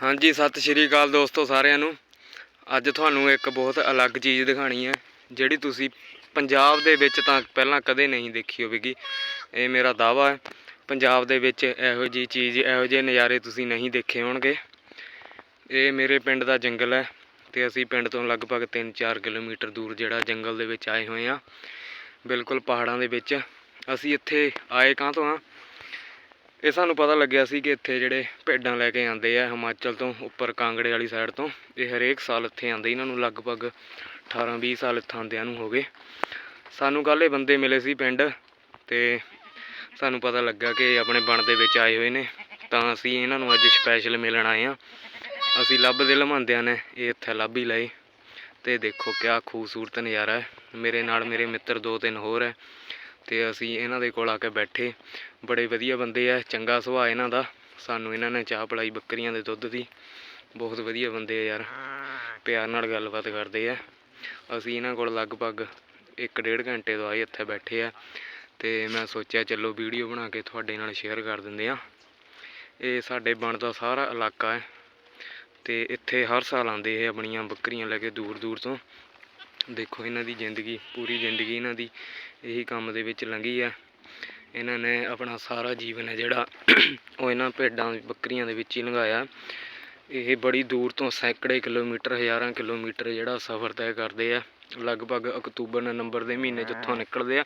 ਹਾਂਜੀ, ਸਤਿ ਸ਼੍ਰੀ ਅਕਾਲ ਦੋਸਤੋ ਸਾਰਿਆਂ ਨੂੰ। ਅੱਜ ਤੁਹਾਨੂੰ ਇੱਕ ਬਹੁਤ ਅਲੱਗ ਚੀਜ਼ ਦਿਖਾਣੀ ਹੈ, ਜਿਹੜੀ ਤੁਸੀਂ ਪੰਜਾਬ ਦੇ ਵਿੱਚ ਤਾਂ ਪਹਿਲਾਂ ਕਦੇ ਨਹੀਂ ਦੇਖੀ ਹੋਵੇਗੀ। ਇਹ ਮੇਰਾ ਦਾਵਾ ਹੈ, ਪੰਜਾਬ ਦੇ ਵਿੱਚ ਇਹੋ ਜੀ ਚੀਜ਼, ਇਹੋ ਜਿਹੇ ਨਜ਼ਾਰੇ ਤੁਸੀਂ ਨਹੀਂ ਦੇਖੇ ਹੋਣਗੇ। ਇਹ ਮੇਰੇ ਪਿੰਡ ਦਾ ਜੰਗਲ ਹੈ ਤੇ ਅਸੀਂ ਪਿੰਡ ਤੋਂ ਲਗਭਗ 3-4 ਕਿਲੋਮੀਟਰ ਦੂਰ ਜਿਹੜਾ ਜੰਗਲ ਦੇ ਵਿੱਚ ਆਏ ਹੋਏ ਆ ਬਿਲਕੁਲ ਪਹਾੜਾਂ ਦੇ ਵਿੱਚ। ਅਸੀਂ ਇੱਥੇ ਆਏ ਕਾਹ ਤੋਂ ਆ ਇਹ ਸਾਨੂੰ ਪਤਾ ਲੱਗਿਆ ਸੀ ਕਿ ਇੱਥੇ ਜਿਹੜੇ ਭੇਡਾਂ ਲੈ ਕੇ ਆਉਂਦੇ ਆ ਹਿਮਾਚਲ ਤੋਂ, ਉੱਪਰ ਕਾਂਗੜੇ ਵਾਲੀ ਸਾਈਡ ਤੋਂ। ਇਹ ਹਰੇਕ ਸਾਲ ਇੱਥੇ ਆਉਂਦੇ, ਇਹਨਾਂ ਨੂੰ ਲਗਭਗ 18 20 ਸਾਲ ਇੱਥੇ ਆਉਂਦਿਆਂ ਨੂੰ ਹੋ ਗਏ। ਸਾਨੂੰ ਕੱਲ੍ਹ ਇਹ ਬੰਦੇ ਮਿਲੇ ਸੀ ਪਿੰਡ ਤੇ ਸਾਨੂੰ ਪਤਾ ਲੱਗਾ ਕਿ ਇਹ ਆਪਣੇ ਬਣ ਦੇ ਵਿੱਚ ਆਏ ਹੋਏ ਨੇ। ਤਾਂ ਅਸੀਂ ਇਹਨਾਂ ਨੂੰ ਅੱਜ ਸਪੈਸ਼ਲ ਮਿਲਣ ਆਏ ਆ ਅਸੀਂ ਲੱਭ ਦੇ ਲਮਹਾਂਦਿਆਂ ਨੇ ਇਹ ਇੱਥੇ ਲੱਭ ਹੀ ਲਏ। ਤੇ ਦੇਖੋ ਕਿਆ ਖੂਬਸੂਰਤ ਨਜ਼ਾਰਾ ਹੈ। ਮੇਰੇ ਨਾਲ ਮੇਰੇ ਮਿੱਤਰ ਦੋ ਤਿੰਨ ਹੋਰ ਹੈ। ਤੇ ਅਸੀਂ ਇਹਨਾਂ ਦੇ ਕੋਲ ਆ ਕੇ ਬੈਠੇ। ਬੜੇ ਵਧੀਆ ਬੰਦੇ ਆ, ਚੰਗਾ ਸੁਭਾਅ ਇਹਨਾਂ ਦਾ। ਸਾਨੂੰ ਇਹਨਾਂ ਨੇ ਚਾਹ ਪਲਾਈ ਬੱਕਰੀਆਂ ਦੇ ਦੁੱਧ ਦੀ। ਬਹੁਤ ਵਧੀਆ ਬੰਦੇ ਆ ਯਾਰ। ਪਿਆਰ ਨਾਲ ਗੱਲਬਾਤ ਕਰਦੇ ਆ। ਅਸੀਂ ਇਹਨਾਂ ਕੋਲ ਲਗਭਗ 1.5 ਘੰਟੇ ਤੋਂ ਆਏ, ਇੱਥੇ ਬੈਠੇ ਆ। ਤੇ ਮੈਂ ਸੋਚਿਆ ਚਲੋ ਵੀਡੀਓ ਬਣਾ ਕੇ ਤੁਹਾਡੇ ਨਾਲ ਸ਼ੇਅਰ ਕਰ ਦਿੰਦੇ ਆ। ਇਹ ਸਾਡੇ ਬਣ ਦਾ ਸਾਰਾ ਇਲਾਕਾ ਹੈ। ਤੇ ਇੱਥੇ ਹਰ ਸਾਲ ਆਉਂਦੇ ਇਹ ਆਪਣੀਆਂ ਬੱਕਰੀਆਂ ਲੈ ਕੇ ਦੂਰ ਦੂਰ ਤੋਂ। ਦੇਖੋ ਇਹਨਾਂ ਦੀ ਜ਼ਿੰਦਗੀ, ਪੂਰੀ ਜ਼ਿੰਦਗੀ ਇਹਨਾਂ ਦੀ ਇਹੀ ਕੰਮ ਦੇ ਵਿੱਚ ਲੰਘੀ ਆ। ਇਹਨਾਂ ਨੇ ਆਪਣਾ ਸਾਰਾ ਜੀਵਨ ਹੈ ਜਿਹੜਾ ਉਹ ਇਹਨਾਂ ਭੇਡਾਂ, ਬੱਕਰੀਆਂ ਦੇ ਵਿੱਚ ਹੀ ਲੰਘਾਇਆ। ਇਹ ਬੜੀ ਦੂਰ ਤੋਂ ਸੈਂਕੜੇ ਕਿਲੋਮੀਟਰ, ਹਜ਼ਾਰਾਂ ਕਿਲੋਮੀਟਰ ਜਿਹੜਾ ਸਫ਼ਰ ਤੈਅ ਕਰਦੇ ਆ। ਲਗਭਗ ਅਕਤੂਬਰ, ਨਵੰਬਰ ਦੇ ਮਹੀਨੇ 'ਚ ਉੱਥੋਂ ਨਿਕਲਦੇ ਆ,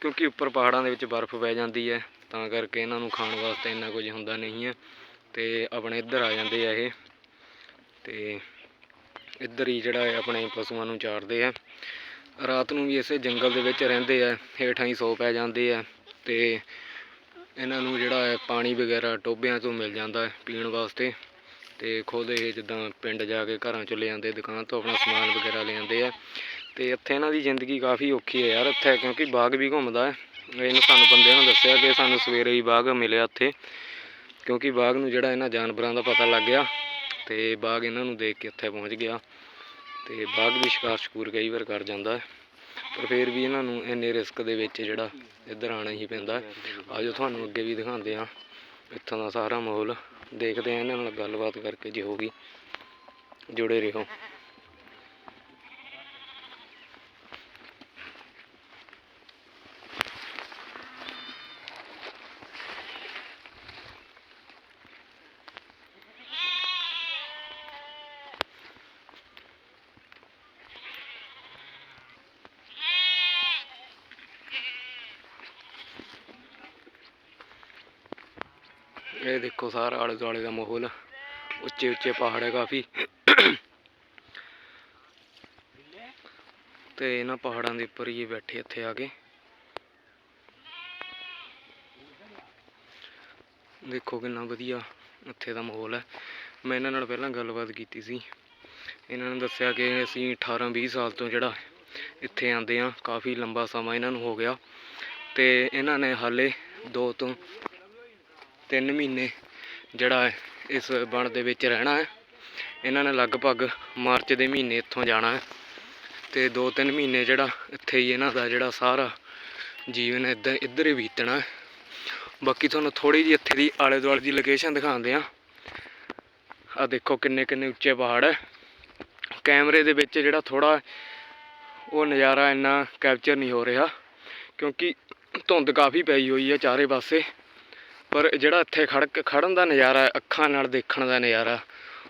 ਕਿਉਂਕਿ ਉੱਪਰ ਪਹਾੜਾਂ ਦੇ ਵਿੱਚ ਬਰਫ਼ ਪੈ ਜਾਂਦੀ ਹੈ, ਤਾਂ ਕਰਕੇ ਇਹਨਾਂ ਨੂੰ ਖਾਣ ਵਾਸਤੇ ਇੰਨਾ ਕੁਝ ਹੁੰਦਾ ਨਹੀਂ ਹੈ। ਤੇ ਆਪਣੇ ਇੱਧਰ ਆ ਜਾਂਦੇ ਆ ਇਹ। ਤੇ ਇੱਧਰ ਹੀ ਜਿਹੜਾ ਹੈ ਆਪਣੇ ਪਸ਼ੂਆਂ ਨੂੰ ਚਾਰਦੇ ਆ। ਰਾਤ ਨੂੰ ਵੀ ਇਸੇ ਜੰਗਲ ਦੇ ਵਿੱਚ ਰਹਿੰਦੇ ਆ, ਹੇਠਾਂ ਹੀ ਸੌ ਪੈ ਜਾਂਦੇ ਆ ਤੇ ਇਹਨਾਂ ਨੂੰ ਜਿਹੜਾ ਹੈ ਪਾਣੀ ਵਗੈਰਾ ਟੋਬਿਆਂ ਤੋਂ ਮਿਲ ਜਾਂਦਾ ਹੈ ਪੀਣ ਵਾਸਤੇ ਤੇ ਖੁਦ ਇਹ ਜਿੱਦਾਂ ਪਿੰਡ ਜਾ ਕੇ ਘਰਾਂ ਚੋਂ ਲੈ ਜਾਂਦੇ ਦੁਕਾਨ ਤੋਂ ਆਪਣਾ ਸਮਾਨ ਵਗੈਰਾ ਲੈ ਜਾਂਦੇ ਆ। ਤੇ ਇੱਥੇ ਇਹਨਾਂ ਦੀ ਜ਼ਿੰਦਗੀ ਕਾਫੀ ਔਖੀ ਹੈ ਯਾਰ ਇੱਥੇ, ਕਿਉਂਕਿ ਬਾਗ ਵੀ ਘੁੰਮਦਾ ਹੈ। ਇਹਨੂੰ ਸਾਨੂੰ ਬੰਦੇ ਨੂੰ ਦੱਸਿਆ ਕਿ ਸਾਨੂੰ ਸਵੇਰੇ ਹੀ ਬਾਗ ਮਿਲਿਆ ਇੱਥੇ, ਕਿਉਂਕਿ ਬਾਗ ਨੂੰ ਜਿਹੜਾ ਇਹਨਾਂ ਜਾਨਵਰਾਂ ਦਾ ਪਤਾ ਲੱਗ ਗਿਆ। ਤੇ ਬਾਗ ਇਹਨਾਂ ਨੂੰ ਦੇਖ ਕੇ ਇੱਥੇ ਪਹੁੰਚ ਗਿਆ ਤੇ ਬਾਗ ਵੀ ਸ਼ਿਕਾਰ ਸ਼ਕੂਰ ਕਈ ਵਾਰ ਕਰ ਜਾਂਦਾ ਹੈ। ਪਰ ਫਿਰ ਵੀ ਇਹਨਾਂ ਨੂੰ ਇੰਨੇ ਰਿਸਕ ਦੇ ਵਿੱਚ ਜਿਹੜਾ ਇੱਧਰ ਆਣਾ ਹੀ ਪੈਂਦਾ ਹੈ। ਆਜੋ ਤੁਹਾਨੂੰ ਅੱਗੇ ਵੀ ਦਿਖਾਉਂਦੇ ਆ ਇੱਥੋਂ ਦਾ ਸਾਰਾ ਮਾਹੌਲ ਦੇਖਦੇ ਆ ਇਹਨਾਂ ਨਾਲ ਗੱਲਬਾਤ ਕਰਕੇ ਜੇ ਹੋਗੀ ਜੁੜੇ ਰਹੋ। ਇਹ ਦੇਖੋ ਸਾਰਾ ਆਲੇ ਦੁਆਲੇ ਦਾ ਮਾਹੌਲ, ਉੱਚੇ ਉੱਚੇ ਪਹਾੜ ਹੈ ਕਾਫੀ। ਤੇ ਇਹਨਾਂ ਪਹਾੜਾਂ ਦੇ ਉੱਪਰ ਹੀ ਬੈਠੇ ਇੱਥੇ ਆ ਕੇ। ਦੇਖੋ ਕਿੰਨਾ ਵਧੀਆ ਇੱਥੇ ਦਾ ਮਾਹੌਲ ਹੈ। ਮੈਂ ਇਹਨਾਂ ਨਾਲ ਪਹਿਲਾਂ ਗੱਲਬਾਤ ਕੀਤੀ ਸੀ। ਇਹਨਾਂ ਨੇ ਦੱਸਿਆ ਕਿ ਅਸੀਂ 18 20 ਸਾਲ ਤੋਂ ਜਿਹੜਾ ਇੱਥੇ ਆਂਦੇ ਆ ਕਾਫੀ ਲੰਬਾ ਸਮਾਂ ਇਹਨਾਂ ਨੂੰ ਹੋ ਗਿਆ। ਤੇ ਇਹਨਾਂ ਨੇ ਹਾਲੇ 2 ਤੋਂ 3 ਮਹੀਨੇ ਜਿਹੜਾ ਇਸ ਬਣ ਦੇ ਵਿੱਚ ਰਹਿਣਾ ਹੈ। ਇਹਨਾਂ ਨੇ ਲਗਭਗ ਮਾਰਚ ਦੇ ਮਹੀਨੇ ਇੱਥੋਂ ਜਾਣਾ ਹੈ ਤੇ 2-3 ਮਹੀਨੇ ਜਿਹੜਾ ਇੱਥੇ ਹੀ ਇਹਨਾਂ ਦਾ ਜਿਹੜਾ ਸਾਰਾ ਜੀਵਨ ਇੱਧਰ ਇੱਧਰ ਹੀ ਬੀਤਣਾ ਹੈ। ਬਾਕੀ ਤੁਹਾਨੂੰ ਥੋੜੀ ਜਿਹੀ ਇੱਥੇ ਦੀ ਆਲੇ ਦੁਆਲੇ ਦੀ ਲੋਕੇਸ਼ਨ ਦਿਖਾਉਂਦੇ ਆ ਆ ਦੇਖੋ ਕਿੰਨੇ ਕਿੰਨੇ ਉੱਚੇ ਪਹਾੜ ਹੈ। ਕੈਮਰੇ ਦੇ ਵਿੱਚ ਜਿਹੜਾ ਥੋੜਾ ਉਹ ਨਜ਼ਾਰਾ ਇੰਨਾ ਕੈਪਚਰ ਨਹੀਂ ਹੋ ਰਿਹਾ ਕਿਉਂਕਿ ਧੁੰਦ ਕਾਫੀ ਪਈ ਹੋਈ ਹੈ ਚਾਰੇ ਪਾਸੇ। ਪਰ ਜਿਹੜਾ ਇੱਥੇ ਖੜਕ ਖੜਨ ਦਾ ਨਜ਼ਾਰਾ ਅੱਖਾਂ ਨਾਲ ਦੇਖਣ ਦਾ ਨਜ਼ਾਰਾ,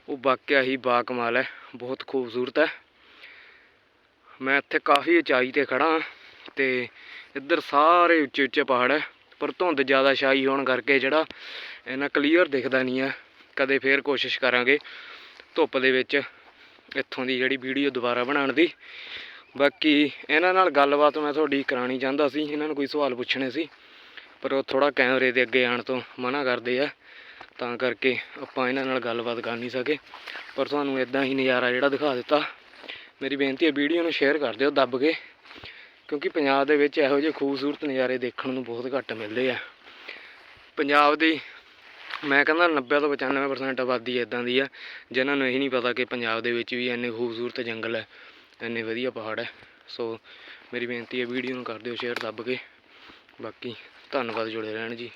ਉਹ ਵਾਕਿਆ ਹੀ ਬਾਕਮਾਲ ਹੈ, ਬਹੁਤ ਖੂਬਸੂਰਤ ਹੈ। ਮੈਂ ਇੱਥੇ ਕਾਫੀ ਉਚਾਈ ਤੇ ਖੜਾ ਹਾਂ ਤੇ ਇੱਧਰ ਸਾਰੇ ਉੱਚੇ ਉੱਚੇ ਪਹਾੜ ਹੈ, ਪਰ ਧੁੰਦ ਜ਼ਿਆਦਾ ਛਾਈ ਹੋਣ ਕਰਕੇ ਜਿਹੜਾ ਇਹਨਾਂ ਕਲੀਅਰ ਦਿਖਦਾ ਨਹੀਂ ਹੈ। ਕਦੇ ਫੇਰ ਕੋਸ਼ਿਸ਼ ਕਰਾਂਗੇ ਧੁੱਪ ਦੇ ਵਿੱਚ ਇੱਥੋਂ ਦੀ ਜਿਹੜੀ ਵੀਡੀਓ ਦੁਬਾਰਾ ਬਣਾਉਣ ਦੀ। ਬਾਕੀ ਇਹਨਾਂ ਨਾਲ ਗੱਲਬਾਤ ਮੈਂ ਤੁਹਾਡੀ ਕਰਾਣੀ ਚਾਹੁੰਦਾ ਸੀ, ਇਹਨਾਂ ਨੂੰ ਕੋਈ ਸਵਾਲ ਪੁੱਛਣੇ ਸੀ। ਪਰ ਉਹ ਥੋੜਾ ਕੈਮਰੇ ਦੇ ਅੱਗੇ ਆਉਣ ਤੋਂ ਮਨਾ ਕਰਦੇ ਆ। ਤਾਂ ਕਰਕੇ ਆਪਾਂ ਇਹਨਾਂ ਨਾਲ ਗੱਲਬਾਤ ਕਰ ਨਹੀਂ ਸਕੇ। ਪਰ ਤੁਹਾਨੂੰ ਇਦਾਂ ਹੀ ਨਜ਼ਾਰਾ ਜਿਹੜਾ ਦਿਖਾ ਦਿੱਤਾ। ਮੇਰੀ ਬੇਨਤੀ ਹੈ ਵੀਡੀਓ ਨੂੰ ਸ਼ੇਅਰ ਕਰ ਦਿਓ ਦੱਬ ਕੇ। ਕਿਉਂਕਿ ਪੰਜਾਬ ਦੇ ਵਿੱਚ ਇਹੋ ਜਿਹੇ ਖੂਬਸੂਰਤ ਨਜ਼ਾਰੇ ਦੇਖਣ ਨੂੰ ਬਹੁਤ ਘੱਟ ਮਿਲਦੇ ਆ। ਪੰਜਾਬ ਦੀ ਮੈਂ ਕਹਿੰਦਾ 90 ਤੋਂ 95% ਆਬਾਦੀ ਇਦਾਂ ਦੀ ਆ, ਜਿਨ੍ਹਾਂ ਨੂੰ ਇਹ ਨਹੀਂ ਪਤਾ ਕਿ ਪੰਜਾਬ ਦੇ ਵਿੱਚ ਵੀ ਇੰਨੇ ਖੂਬਸੂਰਤ ਜੰਗਲ ਹੈ, ਇੰਨੇ ਵਧੀਆ ਪਹਾੜ ਹੈ। ਸੋ ਮੇਰੀ ਬੇਨਤੀ ਹੈ ਵੀਡੀਓ ਨੂੰ ਕਰ ਦਿਓ ਸ਼ੇਅਰ ਦੱਬ ਕੇ। ਬਾਕੀ ਧੰਨਵਾਦ ਜੁੜੇ ਰਹਿਣ ਜੀ।